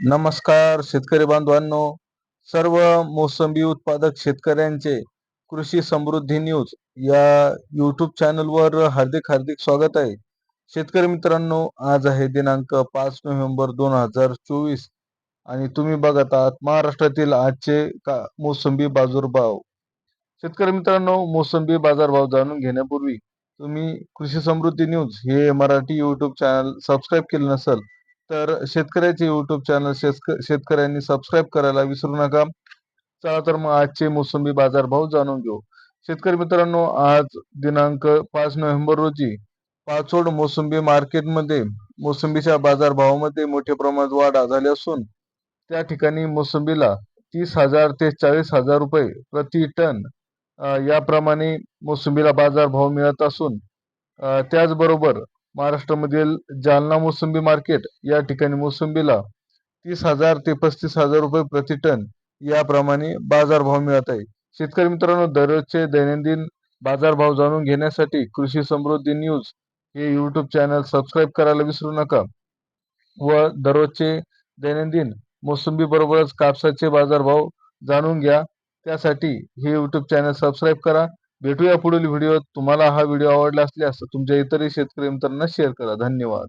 नमस्कार शेतकरी बांधवांनो सर्व मोसंबी उत्पादक शेतकऱ्यांचे कृषी समृद्धी न्यूज या यूट्यूब चॅनलवर हार्दिक हार्दिक स्वागत आहे. शेतकरी मित्रांनो आज आहे दिनांक पाच नोव्हेंबर दोन हजार चोवीस आणि तुम्ही बघत आहात महाराष्ट्रातील आजचे का मोसंबी बाजारभाव शेतकरी मित्रांनो मोसंबी बाजारभाव जाणून घेण्यापूर्वी तुम्ही कृषी समृद्धी न्यूज हे मराठी यूट्यूब चॅनल सबस्क्राईब केलं नसेल तर शेतकऱ्याचे युट्यूब चॅनल शेतकऱ्यांनी सबस्क्राईब करायला विसरू नका. चला तर मग आजचे मोसंबी बाजारभाव जाणून घेऊ. शेतकरी मित्रांनो आज दिनांक पाच नोव्हेंबर रोजी पाचोड मोसंबी मार्केटमध्ये मोसंबीच्या बाजारभावामध्ये मोठ्या प्रमाणात वाढ झाली असून त्या ठिकाणी मोसंबीला तीस हजार ते चाळीस हजार रुपये प्रति टन याप्रमाणे मोसंबीला बाजारभाव मिळत असून त्याचबरोबर महाराष्ट्रामधील जालना मोसंबी मार्केट या ठिकाणी मोसंबीला तीस हजार ते पस्तीस हजार रुपये प्रति टन याप्रमाणे बाजारभाव मिळत आहे. शेतकरी मित्रांनो दररोजचे दैनंदिन बाजारभाव जाणून घेण्यासाठी कृषी समृद्धी न्यूज हे यूट्यूब चॅनल सबस्क्राईब करायला विसरू नका व दररोजचे दैनंदिन मोसंबी बरोबरच कापसाचे बाजारभाव जाणून घ्या. त्यासाठी हे यूट्यूब चॅनल सबस्क्राईब करा. भेटूया पुढील व्हिडिओत तुम्हाला हा व्हिडिओ आवडला असल्यास तुमच्या इतरही शेतकरी मित्रांना शेअर करा. धन्यवाद.